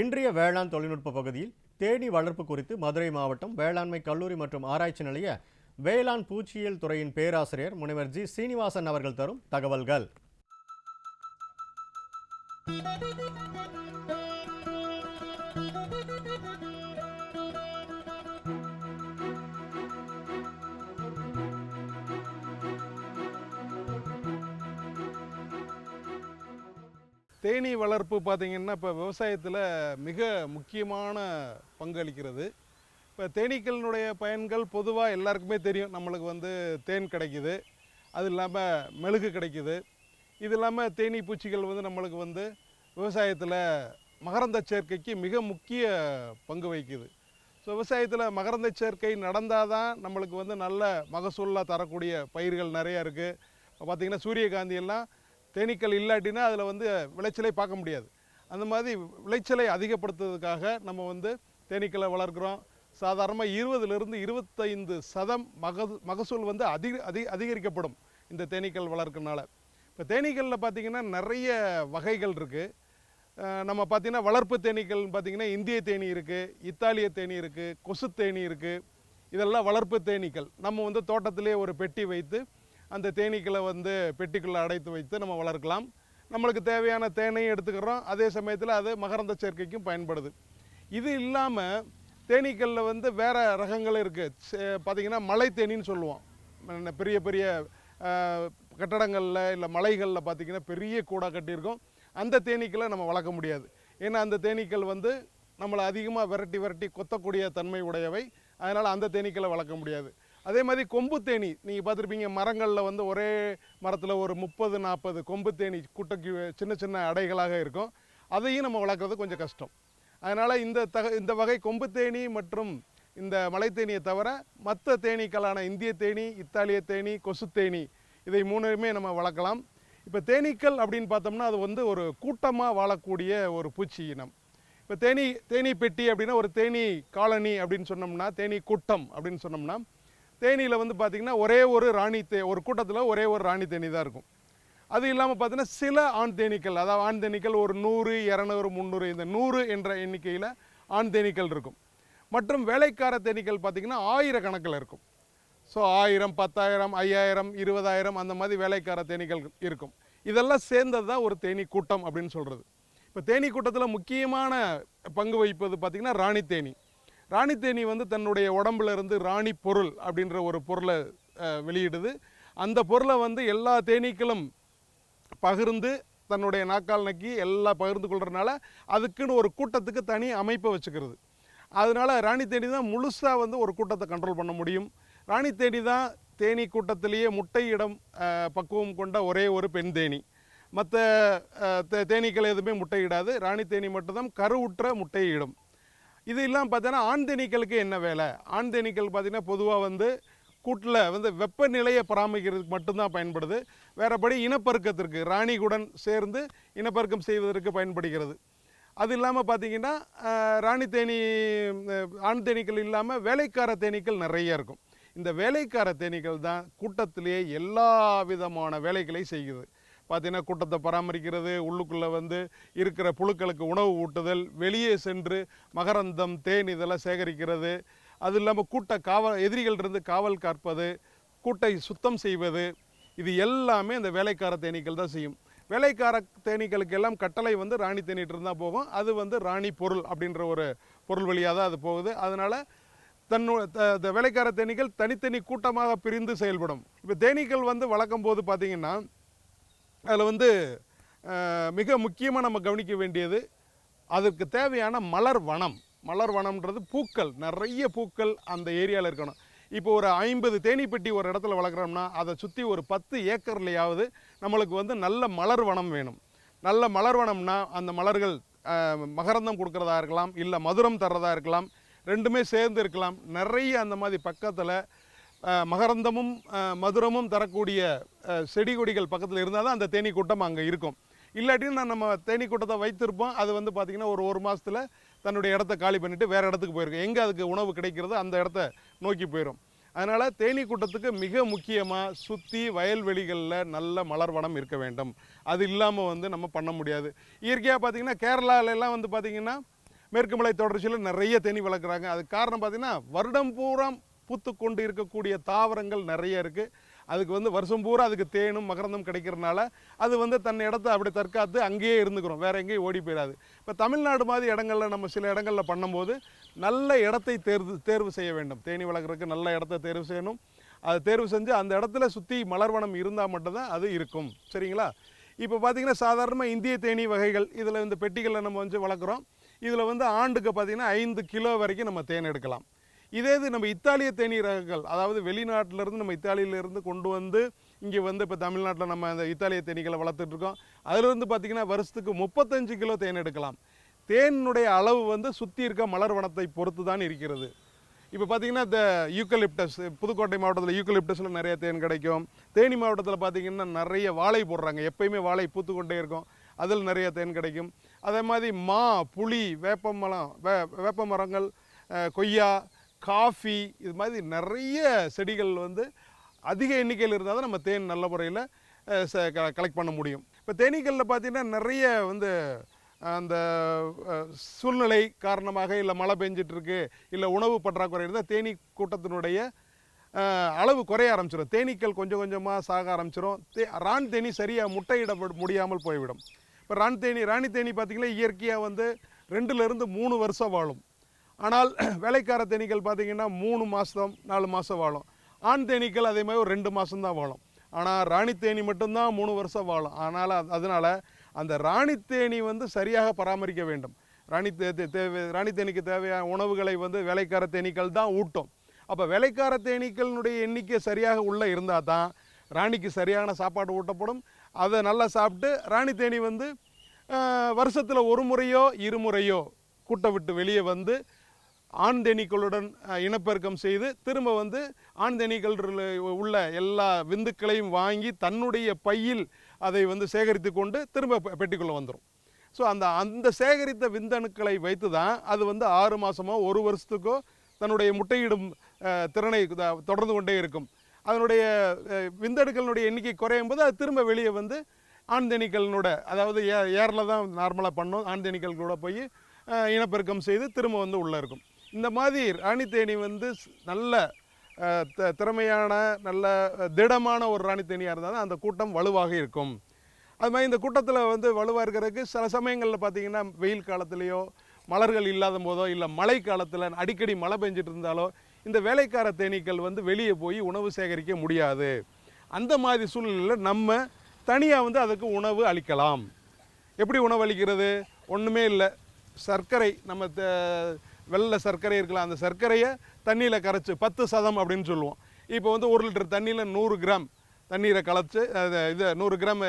இன்றைய வேளாண் தொழில்நுட்ப பகுதியில் தேனி வளர்ப்பு குறித்து மதுரை மாவட்டம் வேளாண்மை கல்லூரி மற்றும் ஆராய்ச்சி நிலைய வேளாண் பூச்சியியல் துறையின் பேராசிரியர் முனைவர் ஜி. சீனிவாசன் அவர்கள் தரும் தகவல்கள். தேனீ வளர்ப்பு பார்த்திங்கன்னா இப்போ விவசாயத்தில் மிக முக்கியமான பங்களிக்கிறது. இப்போ தேனீக்களினுடைய பயன்கள் பொதுவாக எல்லாருக்குமே தெரியும். நம்மளுக்கு வந்து தேன் கிடைக்குது. அது இல்லாமல் மெழுகு கிடைக்கிது. இது இல்லாமல் தேனீ பூச்சிகள் வந்து நம்மளுக்கு வந்து விவசாயத்தில் மகரந்த சேர்க்கைக்கு மிக முக்கிய பங்கு வகிக்குது. ஸோ விவசாயத்தில் மகரந்த சேர்க்கை நடந்தால் தான் நம்மளுக்கு வந்து நல்ல மகசூலாக தரக்கூடிய பயிர்கள் நிறையா இருக்குது. இப்போ பார்த்திங்கன்னா சூரியகாந்தி எல்லாம் தேனீக்கள் இல்லாட்டினா அதில் வந்து விளைச்சலை பார்க்க முடியாது. அந்த மாதிரி விளைச்சலை அதிகப்படுத்துறதுக்காக நம்ம வந்து தேனீக்களை வளர்க்குறோம். சாதாரணமாக இருபதுலேருந்து இருபத்தைந்து சதம் மக மகசூல் வந்து அதிக அதிக அதிகரிக்கப்படும் இந்த தேனீக்கள் வளர்க்கறனால. இப்போ தேனீக்களில் பார்த்திங்கன்னா நிறைய வகைகள் இருக்குது நம்ம பார்த்திங்கன்னா வளர்ப்பு தேனீக்கள்னு பார்த்திங்கன்னா இந்திய தேனீ இருக்குது இத்தாலிய தேனீ இருக்குது கொசு தேனீ இருக்குது இதெல்லாம் வளர்ப்பு தேனீக்கள். நம்ம வந்து தோட்டத்திலே ஒரு பெட்டி வைத்து அந்த தேனீக்களை வந்து பெட்டிக்குள்ளே அடைத்து வைத்து நம்ம வளர்க்கலாம். நம்மளுக்கு தேவையான தேனையும் எடுத்துக்கிறோம். அதே சமயத்தில் அது மகரந்த சேர்க்கைக்கும் பயன்படுது. இது இல்லாமல் தேனீக்களில் வந்து வேறு ரகங்கள் இருக்குது பார்த்திங்கன்னா மலை தேனின்னு சொல்லுவோம். பெரிய பெரிய கட்டடங்களில் இல்லை மலைகளில் பார்த்திங்கன்னா பெரிய கூடா கட்டியிருக்கும். அந்த தேனீக்களை நம்ம வளர்க்க முடியாது. ஏன்னா அந்த தேனீக்கள் வந்து நம்மளை அதிகமாக விரட்டி விரட்டி கொத்தக்கூடிய தன்மை உடையவை. அதனால் அந்த தேனீக்களை வளர்க்க முடியாது. அதே மாதிரி கொம்பு தேனி நீங்கள் பார்த்துருப்பீங்க மரங்களில் வந்து ஒரே மரத்தில் ஒரு முப்பது நாற்பது கொம்பு தேனி குட்டைக்கு சின்ன சின்ன அடைகளாக இருக்கும். அதையும் நம்ம வளர்க்குறது கொஞ்சம் கஷ்டம். அதனால் இந்த தக இந்த வகை கொம்பு தேனி மற்றும் இந்த மலைத்தேனியை தவிர மற்ற தேனீக்களான இந்திய தேனி இத்தாலிய தேனி கொசு தேனி இதை மூணுமே நம்ம வளர்க்கலாம். இப்போ தேனீக்கள் அப்படின்னு பார்த்தோம்னா அது வந்து ஒரு கூட்டமாக வாழக்கூடிய ஒரு பூச்சி இனம். இப்போ தேனி தேனி பெட்டி அப்படின்னா ஒரு தேனீ காலனி அப்படின்னு சொன்னோம்னா தேனீ கூட்டம் அப்படின்னு சொன்னோம்னா தேனியில் வந்து பார்த்திங்கன்னா ஒரே ஒரு ராணி தே ஒரு கூட்டத்தில் ஒரே ஒரு ராணி தேனி தான் இருக்கும். அது இல்லாமல் பார்த்தீங்கன்னா சில ஆண் தேனீக்கள் அதாவது ஆண் தேனீக்கள் ஒரு நூறு இரநூறு முந்நூறு இந்த நூறு என்ற எண்ணிக்கையில் ஆண் தேனீக்கள் இருக்கும். மற்றும் வேலைக்கார தேனீக்கள் பார்த்திங்கன்னா ஆயிரக்கணக்கில் இருக்கும். ஸோ ஆயிரம் பத்தாயிரம் ஐயாயிரம் இருபதாயிரம் அந்த மாதிரி வேலைக்கார தேனீக்கள் இருக்கும். இதெல்லாம் சேர்ந்தது தான் ஒரு தேனீ கூட்டம் அப்படின்னு சொல்கிறது இப்போ தேனீ கூட்டத்தில் முக்கியமான பங்கு வகிப்பது பார்த்திங்கன்னா ராணி தேனி. ராணி தேனி வந்து தன்னுடைய உடம்புல இருந்து ராணி பொருள் அப்படின்ற ஒரு பொருளை வெளியிடுது. அந்த பொருளை வந்து எல்லா தேனீக்களும் பகிர்ந்து தன்னுடைய நாக்கால் நக்கி எல்லாம் பகிர்ந்து கொள்றதுனால அதுக்குன்னு ஒரு கூட்டத்துக்கு தனி அமைப்பை வச்சுக்கிறது. அதனால ராணி தேனி தான் முழுசாக வந்து ஒரு கூட்டத்தை கண்ட்ரோல் பண்ண முடியும். ராணி தேனி தான் தேனீ கூட்டத்திலேயே முட்டையிடம் பக்குவம் கொண்ட ஒரே ஒரு பெண் தேனி. மற்ற தேனீக்கள் எதுவுமே முட்டையிடாது ராணி தேனி மட்டும்தான் கருவுற்ற முட்டையிடும் இது இல்லாமல் பார்த்தீங்கன்னா ஆண் தேனீக்களுக்கு என்ன வேலை? ஆண் தேனீக்கள் பார்த்திங்கன்னா பொதுவாக வந்து கூட்டில் வந்து வெப்பநிலையை பராமரிக்கிறதுக்கு மட்டும்தான் பயன்படுது. வேறபடி இனப்பெருக்கத்திற்கு ராணிகுடன் சேர்ந்து இனப்பெருக்கம் செய்வதற்கு பயன்படுகிறது. அது இல்லாமல் பார்த்தீங்கன்னா ராணி தேனி ஆண் தேனீக்கள் இல்லாமல் வேலைக்கார தேனீக்கள் நிறைய இருக்கும். இந்த வேலைக்கார தேனீக்கள் தான் கூட்டத்திலேயே எல்லா விதமான வேலைகளை செய்கிறது பார்த்தீங்கன்னா கூட்டத்தை பராமரிக்கிறது உள்ளுக்குள்ளே வந்து இருக்கிற புழுக்களுக்கு உணவு ஊட்டுதல் வெளியே சென்று மகரந்தம் தேன் இதெல்லாம் சேகரிக்கிறது. அது இல்லாமல் கூட்ட காவல் எதிரிகளிலிருந்து காவல் காப்பது கூட்டை சுத்தம் செய்வது இது எல்லாமே இந்த வேலைக்கார தேனீக்கள் தான் செய்யும். வேலைக்கார தேனீக்களுக்கு எல்லாம் கட்டளை வந்து ராணி தேனீட்டு இருந்தால் போகும். அது வந்து ராணி பொருள் அப்படின்ற ஒரு பொருள் வழியாக தான் அது போகுது. அதனால் தன்னு வேலைக்கார தேனீக்கள் தனித்தனி கூட்டமாக பிரிந்து செயல்படும். இப்போ தேனீக்கள் வந்து வளர்க்கும் போது பார்த்திங்கன்னா அதில் வந்து மிக முக்கியமாக நம்ம கவனிக்க வேண்டியது அதற்கு தேவையான மலர் வனம். மலர் வனம்ன்றது பூக்கள். நிறைய பூக்கள் அந்த ஏரியாவில் இருக்கணும். இப்போ ஒரு ஐம்பது தேனீ ஒரு இடத்துல வளர்க்குறோம்னா அதை சுற்றி ஒரு பத்து ஏக்கர்லையாவது நம்மளுக்கு வந்து நல்ல மலர் வனம் வேணும். நல்ல மலர் வனம்னா அந்த மலர்கள் மகரந்தம் கொடுக்குறதா இருக்கலாம் இல்லை மதுரம் தர்றதா இருக்கலாம் ரெண்டுமே சேர்ந்து இருக்கலாம். நிறைய அந்த மாதிரி பக்கத்தில் மகரந்தமும் மதுரமும் தரக்கூடிய செடி கொடிகள் பக்கத்தில் இருந்தால் தான் அந்த தேனீ கூட்டம் அங்கே இருக்கும். இல்லாட்டியும் நான் நம்ம தேனீ கூட்டத்தை வைத்திருப்போம். அது வந்து பார்த்திங்கன்னா ஒரு ஒரு மாதத்தில் தன்னுடைய இடத்த காலி பண்ணிவிட்டு வேறு இடத்துக்கு போயிருக்கும். எங்கே அதுக்கு உணவு கிடைக்கிறதோ அந்த இடத்த நோக்கி போயிடும் அதனால் தேனீ கூட்டத்துக்கு மிக முக்கியமாக சுற்றி வயல்வெளிகளில் நல்ல மலர் வனம் இருக்க வேண்டும். அது இல்லாமல் வந்து நம்ம பண்ண முடியாது. இயற்கையாக பார்த்திங்கன்னா கேரளால எல்லாம் வந்து பார்த்திங்கன்னா மேற்கு மலை தொடர்ச்சியில் நிறைய தேனி வளர்க்குறாங்க. அதுக்கு காரணம் பார்த்தீங்கன்னா வருடம் பூரா பூத்து கொண்டு இருக்கக்கூடிய தாவரங்கள் நிறைய இருக்குது அதுக்கு வந்து வருஷம் பூரா அதுக்கு தேனும் மகரந்தும் கிடைக்கிறனால அது வந்து தன் இடத்த அப்படி தற்காத்து அங்கேயே இருந்துக்கிறோம். வேற எங்கேயும் ஓடி போயிடாது. இப்போ தமிழ்நாடு மாதிரி இடங்களில் நம்ம சில இடங்களில் பண்ணும்போது நல்ல இடத்தை தேர்வு தேர்வு செய்ய வேண்டும். தேனி வளர்க்குறதுக்கு நல்ல இடத்த தேர்வு செய்யணும். அதை தேர்வு செஞ்சு அந்த இடத்துல சுற்றி மலர்வனம் இருந்தால் மட்டும்தான் அது இருக்கும். சரிங்களா? இப்போ பார்த்திங்கன்னா சாதாரணமாக இந்திய தேனி வகைகள் இதில் இந்த பெட்டிகளில் நம்ம வந்து வளர்க்குறோம். இதில் வந்து ஆண்டுக்கு பார்த்தீங்கன்னா ஐந்து கிலோ வரைக்கும் நம்ம தேன் எடுக்கலாம். இதே இது நம்ம இத்தாலிய தேனீ ரகங்கள் அதாவது வெளிநாட்டிலிருந்து நம்ம இத்தாலியிலேருந்து கொண்டு வந்து இங்கே வந்து இப்போ தமிழ்நாட்டில் நம்ம அந்த இத்தாலிய தேனீகளை வளர்த்துட்டு இருக்கோம். அதுலேருந்து பார்த்தீங்கன்னா வருஷத்துக்கு முப்பத்தஞ்சு கிலோ தேன் எடுக்கலாம். தேனுடைய அளவு வந்து சுற்றி இருக்க மலர் வனத்தை பொறுத்து தான் இருக்கிறது. இப்போ பார்த்தீங்கன்னா இந்த யூக்கலிப்டஸ் புதுக்கோட்டை மாவட்டத்தில் யூக்கலிப்டஸில் நிறைய தேன் கிடைக்கும். தேனி மாவட்டத்தில் பார்த்தீங்கன்னா நிறைய வாழை போடுறாங்க. எப்பயுமே வாழை பூத்து கொண்டே இருக்கும். அதில் நிறைய தேன் கிடைக்கும். அதே மாதிரி மா புளி வேப்பமரம் வே வேப்ப மரங்கள் கொய்யா காஃபி இது மாதிரி நிறைய செடிகள் வந்து அதிக எண்ணிக்கையில் இருந்தால் தான் நம்ம தேன் நல்ல முறையில் கலெக்ட் பண்ண முடியும். இப்போ தேனீக்களில் பார்த்தீங்கன்னா நிறைய வந்து அந்த சூழ்நிலை காரணமாக இல்லை மழை பெஞ்சிட்ருக்கு இல்லை உணவு பற்றாக்குறை இருந்தால் தேனீ கூட்டத்தினுடைய அளவு குறைய ஆரம்பிச்சிடும் தேனீக்கள் கொஞ்சம் கொஞ்சமாக சாக ஆரம்பிச்சிடும் தே ராண் தேனி சரியாக முட்டையிட முடியாமல் போய்விடும். இப்போ ராண் தேனி ராணி தேனி பார்த்திங்கன்னா இயற்கையாக வந்து ரெண்டுலேருந்து மூணு வருஷம் வாழும். ஆனால் வேலைக்கார தேனீக்கள் பார்த்தீங்கன்னா மூணு மாதம் நாலு மாதம் வாழும். ஆண் தேனீக்கள் அதே மாதிரி ஒரு ரெண்டு மாதம் தான் வாழும். ஆனால் ராணி தேனி மட்டும்தான் மூணு வருஷம் வாழும். ஆனால் அதனால் அதனால அந்த ராணி தேனி வந்து சரியாக பராமரிக்க வேண்டும். ராணி தே தேவை ராணி தேனிக்கு தேவையான உணவுகளை வந்து வேலைக்கார தேனீக்கள் தான் ஊட்டும். அப்போ வேலைக்கார தேனீக்களினுடைய எண்ணிக்கை சரியாக உள்ளே இருந்தால் தான் ராணிக்கு சரியான சாப்பாடு ஊட்டப்படும். அதை நல்லா சாப்பிட்டு ராணி தேனி வந்து வருஷத்தில் ஒரு முறையோ இருமுறையோ கூட்டை விட்டு வெளியே வந்து ஆண் தேனீக்களுடன் இனப்பெருக்கம் செய்து திரும்ப வந்து ஆண் தேனீக்கள் உள்ள எல்லா விந்துக்களையும் வாங்கி தன்னுடைய பையில் அதை வந்து சேகரித்து கொண்டு திரும்ப பெட்டிக்குள்ளே வந்துடும் ஸோ அந்த அந்த சேகரித்த விந்தணுக்களை வைத்து தான் அது வந்து ஆறு மாதமோ ஒரு வருஷத்துக்கோ தன்னுடைய முட்டையிடும் திறனை தொடர்ந்து கொண்டே இருக்கும். அதனுடைய விந்தணுக்களினுடைய எண்ணிக்கை குறையும் போது அது திரும்ப வெளியே வந்து ஆண்தெனிக்கலினோட அதாவது ஏ ஏரில் தான் நார்மலாக பண்ணோம். ஆண் கூட போய் இனப்பெருக்கம் செய்து திரும்ப வந்து உள்ளே இருக்கும். இந்த மாதிரி ராணி தேனி வந்து நல்ல த- திறமையான நல்ல திடமான ஒரு ராணி தேனியாக இருந்தால் தான் அந்த கூட்டம் வலுவாக இருக்கும். அது மாதிரி இந்த கூட்டத்தில் வந்து வலுவாக இருக்கிறதுக்கு சில சமயங்களில் பார்த்தீங்கன்னா வெயில் காலத்துலேயோ மலர்கள் இல்லாத போதோ இல்லை மழை காலத்தில் அடிக்கடி மழை பெஞ்சிட்டு இருந்தாலோ இந்த வேலைக்கார தேனீக்கள் வந்து வெளியே போய் உணவு சேகரிக்க முடியாது. அந்த மாதிரி சூழ்நிலையில் நம்ம தனியாக வந்து அதுக்கு உணவு அளிக்கலாம். எப்படி உணவு அளிக்கிறது? ஒன்றுமே இல்லை. சர்க்கரை நம்ம த- வெள்ளை சர்க்கரை இருக்கலாம். அந்த சர்க்கரையை தண்ணியில் கரைச்சி பத்து சதம் அப்படின்னு சொல்லுவோம். இப்போ வந்து ஒரு லிட்டர் தண்ணியில் நூறு கிராம் தண்ணீரை கலச்சு அதை இது நூறு கிராம்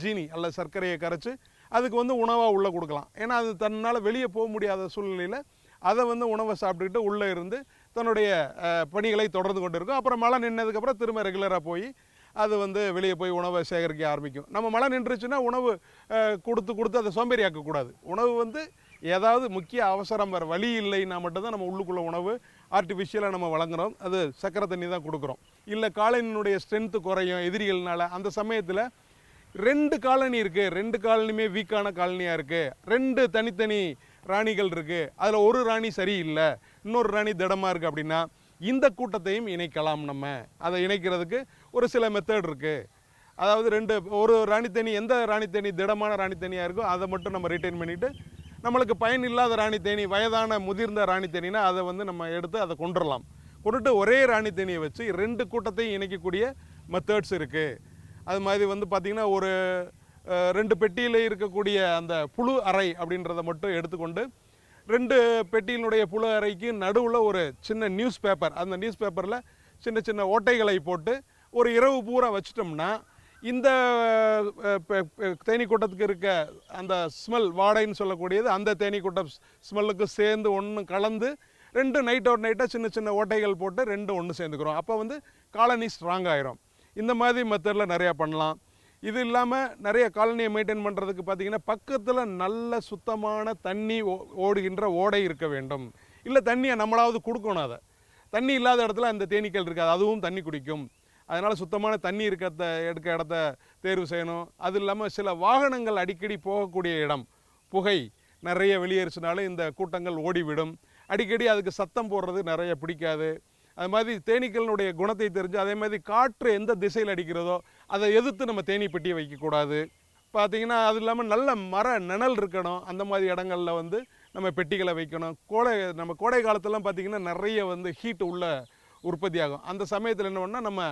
ஜீனி அல்ல சர்க்கரையை கரைச்சி அதுக்கு வந்து உணவாக உள்ளே கொடுக்கலாம். ஏன்னா அது தன்னால் வெளியே போக முடியாத சூழ்நிலையில் அதை வந்து உணவை சாப்பிட்டுக்கிட்டு உள்ளே இருந்து தன்னுடைய பணிகளை தொடர்ந்து கொண்டு இருக்கும் அப்புறம் மழை நின்னதுக்கப்புறம் திரும்ப ரெகுலராக போய் அது வந்து வெளியே போய் உணவை சேகரிக்க ஆரம்பிக்கும். நம்ம மழை நின்றுச்சுன்னா உணவு கொடுத்து கொடுத்து அதை சோம்பேறி ஆக்கக்கூடாது உணவு வந்து ஏதாவது முக்கிய அவசரம் வர வழி இல்லைன்னா மட்டும்தான் நம்ம உள்ளுக்குள்ள உணவு ஆர்டிஃபிஷியலாக நம்ம வழங்குகிறோம் அது சக்கரை தண்ணி தான் கொடுக்குறோம். இல்லை காலனியினுடைய ஸ்ட்ரென்த்து குறையும் எதிரிகள்னால அந்த சமயத்தில் ரெண்டு காலனி இருக்குது ரெண்டு காலனியுமே வீக்கான காலனியாக இருக்குது ரெண்டு தனித்தனி ராணிகள் இருக்குது அதில் ஒரு ராணி சரியில்லை. இன்னொரு ராணி திடமாக இருக்குது அப்படின்னா இந்த கூட்டத்தையும் இணைக்கலாம் நம்ம. அதை இணைக்கிறதுக்கு ஒரு சில மெத்தட் இருக்குது அதாவது ரெண்டு ஒரு ராணித்தேனி எந்த ராணித்தேனி திடமான ராணித்தேனியாக இருக்கோ அதை மட்டும் நம்ம ரிட்டைன் பண்ணிவிட்டு நம்மளுக்கு பயன் இல்லாத தேனி வயதான முதிர்ந்த ராணி தேனினா அதை வந்து நம்ம எடுத்து அதை கொண்டுடலாம் கொண்டுட்டு ஒரே ராணி தேனியை வச்சு ரெண்டு கூட்டத்தையும் இணைக்கக்கூடிய மெத்தட்ஸ் இருக்குது அது மாதிரி வந்து பார்த்திங்கன்னா ஒரு ரெண்டு பெட்டியில் இருக்கக்கூடிய அந்த புழு அறை அப்படின்றத மட்டும் எடுத்துக்கொண்டு ரெண்டு பெட்டியினுடைய புழு அறைக்கு நடுவில் ஒரு சின்ன நியூஸ் பேப்பர் அந்த நியூஸ் பேப்பரில் சின்ன சின்ன ஓட்டைகளை போட்டு ஒரு இரவு பூரா வச்சிட்டோம்னா இந்த தேனி கூட்டத்துக்கு இருக்க அந்த ஸ்மெல் வாடைன்னு சொல்லக்கூடியது அந்த தேனி கூட்டம் ஸ்மெல்லுக்கு சேர்ந்து ஒன்று கலந்து ரெண்டு நைட் அவுட் நைட்டாக சின்ன சின்ன ஓட்டைகள் போட்டு ரெண்டு ஒன்று சேர்ந்துக்கிறோம். அப்போ வந்து காலனி ஸ்ட்ராங் ஆயிரும். இந்த மாதிரி மெத்தடில் நிறையா பண்ணலாம். இது இல்லாமல் நிறைய காலனியை மெயின்டைன் பண்ணுறதுக்கு பார்த்தீங்கன்னா பக்கத்தில் நல்ல சுத்தமான தண்ணி ஓ- ஓடுகின்ற ஓடை இருக்க வேண்டும். இல்லை தண்ணியை நம்மளாவது கொடுக்கணும் அதை. தண்ணி இல்லாத இடத்துல அந்த தேனீக்கள் இருக்காது. அதுவும் தண்ணி குடிக்கும். அதனால் சுத்தமான தண்ணி இருக்கிறத எடுக்க இடத்த தேர்வு செய்யணும். அது இல்லாமல் சில வாகனங்கள் அடிக்கடி போகக்கூடிய இடம் புகை நிறைய வெளியேறிச்சினாலும் இந்த கூட்டங்கள் ஓடிவிடும். அடிக்கடி அதுக்கு சத்தம் போடுறது நிறைய பிடிக்காது. அது மாதிரி தேனீக்களினுடைய குணத்தை தெரிஞ்சு அதே மாதிரி காற்று எந்த திசையில் அடிக்கிறதோ அதை எதிர்த்து நம்ம தேனீ பெட்டியை வைக்கக்கூடாது. பார்த்தீங்கன்னா அது இல்லாமல் நல்ல மர நிழல் இருக்கணும். அந்த மாதிரி இடங்கள்ல வந்து நம்ம பெட்டிகளை வைக்கணும். கோடை நம்ம கோடை காலத்துலலாம் பார்த்தீங்கன்னா நிறைய வந்து ஹீட் உள்ள உற்பத்தி ஆகும் அந்த சமயத்தில் என்ன பண்ணால் நம்ம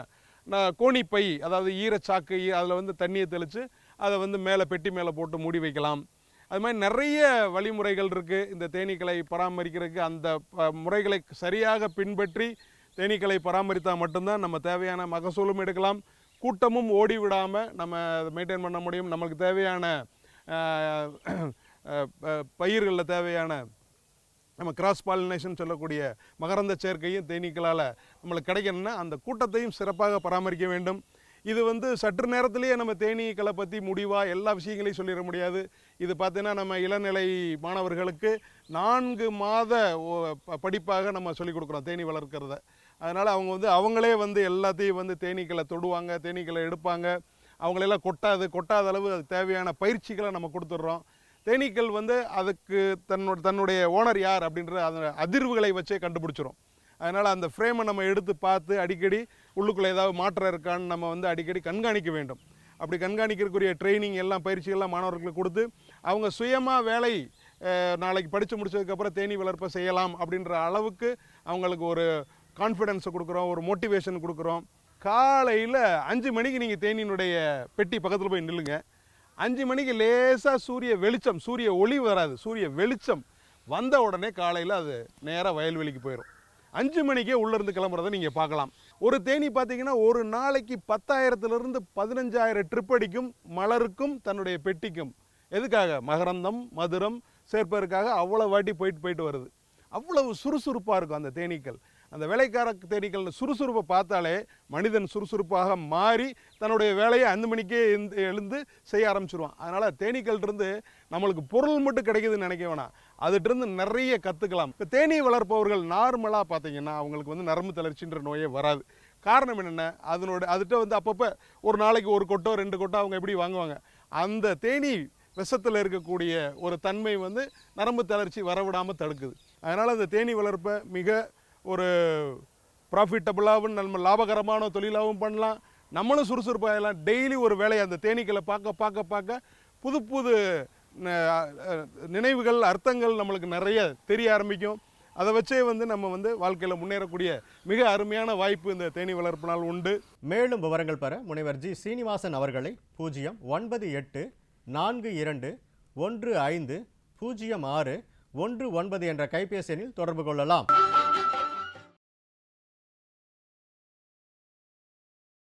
கோணிப்பை அதாவது ஈரச்சாக்கு அதில் வந்து தண்ணியை தெளித்து அதை வந்து மேலே பெட்டி மேலே போட்டு மூடி வைக்கலாம். அது மாதிரி நிறைய வழிமுறைகள் இருக்குது இந்த தேனீக்களை பராமரிக்கிறதுக்கு அந்த ப- முறைகளை சரியாக பின்பற்றி தேனீக்களை பராமரித்தால் மட்டும்தான் நம்ம தேவையான மகசூலும் எடுக்கலாம். கூட்டமும் ஓடி விடாமல் நம்ம மெயின்டைன் பண்ண முடியும். நம்மளுக்கு தேவையான ப- பயிர்களில் தேவையான நம்ம கிராஸ் பாலினேஷன் சொல்லக்கூடிய மகரந்த சேர்க்கையும் தேனீக்களால் நம்மளுக்கு கிடைக்கணும்னா அந்த கூட்டத்தையும் சிறப்பாக பராமரிக்க வேண்டும். இது வந்து சற்று நேரத்திலேயே நம்ம தேனீக்களை பற்றி முடிவாக எல்லா விஷயங்களையும் சொல்லிட முடியாது. இது பார்த்தீங்கன்னா நம்ம இளநிலை மாணவர்களுக்கு நான்கு மாத ப- படிப்பாக நம்ம சொல்லிக் கொடுக்குறோம் தேனீ வளர்க்கிறத. அதனால் அவங்க வந்து அவங்களே வந்து எல்லாத்தையும் வந்து தேனீக்களை தொடுவாங்க தேனீக்களை எடுப்பாங்க. அவங்களெல்லாம் கொட்டாது கொட்டாத அளவு அதுக்கு தேவையான பயிற்சிகளை நம்ம கொடுத்துட்றோம். தேனீக்கள் வந்து அதுக்கு தன்னோட தன்னுடைய ஓனர் யார் அப்படின்ற அந்த அதிர்வுகளை வச்சே கண்டுபிடிச்சிரும். அதனால் அந்த ஃப்ரேமை நம்ம எடுத்து பார்த்து அடிக்கடி உள்ளுக்குள்ளே ஏதாவது மாற்றம் இருக்கான்னு நம்ம வந்து அடிக்கடி கண்காணிக்க வேண்டும். அப்படி கண்காணிக்கிறதுக்குரிய ட்ரைனிங் எல்லாம் பயிற்சிகள்லாம் மாணவர்களுக்கு கொடுத்து அவங்க சுயமாக வேலை நாளைக்கு படித்து முடிச்சதுக்கப்புறம் தேனீ வளர்ப்பை செய்யலாம் அப்படின்ற அளவுக்கு அவங்களுக்கு ஒரு கான்ஃபிடென்ஸை கொடுக்குறோம் ஒரு மோட்டிவேஷன் கொடுக்குறோம். காலையில் அஞ்சு மணிக்கு நீங்கள் தேனியினுடைய பெட்டி பக்கத்தில் போய் நில்லுங்கள் அஞ்சு மணிக்கு லேசாக சூரிய வெளிச்சம் சூரிய ஒளி வராது சூரிய வெளிச்சம் வந்த உடனே காலையில் அது நேராக வயல்வெளிக்கு போயிடும் அஞ்சு மணிக்கே உள்ளேருந்து கிளம்புறதை நீங்கள் பார்க்கலாம். ஒரு தேனி பார்த்தீங்கன்னா ஒரு நாளைக்கு பத்தாயிரத்துலேருந்து பதினஞ்சாயிரம் ட்ரிப் அடிக்கும் மலருக்கும் தன்னுடைய பெட்டிக்கும். எதுக்காக? மகரந்தம் மதுரம் சேர்ப்பதற்காக அவ்வளோ வாட்டி போயிட்டு போயிட்டு வருது. அவ்வளவு சுறுசுறுப்பாக இருக்கும் அந்த தேனீக்கள். அந்த வேலைக்கார தேனீக்கள் சுறுசுறுப்பை பார்த்தாலே மனிதன் சுறுசுறுப்பாக மாறி தன்னுடைய வேலையை அஞ்சு மணிக்கே எழுந்து எழுந்து செய்ய ஆரம்பிச்சிருவான். அதனால் தேனீக்கள்கிட்டருந்து நம்மளுக்கு பொருள் மட்டும் கிடைக்குதுன்னு நினைக்க வேணாம். அதுகிட்டருந்து நிறைய கற்றுக்கலாம் இப்போ தேனீ வளர்ப்பவர்கள் நார்மலாக பார்த்தீங்கன்னா அவங்களுக்கு வந்து நரம்பு தளர்ச்சின்ற நோயே வராது. காரணம் என்னென்ன? அதனோட அதுகிட்ட வந்து அப்பப்போ ஒரு நாளைக்கு ஒரு கொட்டோ ரெண்டு கொட்டோ அவங்க எப்படி வாங்குவாங்க? அந்த தேனீ விஷத்தில் இருக்கக்கூடிய ஒரு தன்மை வந்து நரம்பு தளர்ச்சி வரவிடாமல் தடுக்குது. அதனால் அந்த தேனீ வளர்ப்பை மிக ஒரு ப்ராஃபிட்டபுளாகவும் நம்ம லாபகரமான தொழிலாகவும் பண்ணலாம். நம்மளும் சுறுசுறுப்பாகலாம் டெய்லி ஒரு வேலையை அந்த தேனீக்களை பார்க்க பார்க்க பார்க்க புது புது நினைவுகள் அர்த்தங்கள் நம்மளுக்கு நிறைய தெரிய ஆரம்பிக்கும். அதை வச்சே வந்து நம்ம வந்து வாழ்க்கையில் முன்னேறக்கூடிய மிக அருமையான வாய்ப்பு இந்த தேனீ வளர்ப்பினால் உண்டு. மேலும் விவரங்கள் பெற முனைவர் ஜி சீனிவாசன் அவர்களை பூஜ்ஜியம் ஒன்பது எட்டு நான்கு இரண்டு ஒன்று ஐந்து பூஜ்ஜியம் ஆறு ஒன்று ஒன்பது என்ற கைபேசி எண்ணில் தொடர்பு கொள்ளலாம்.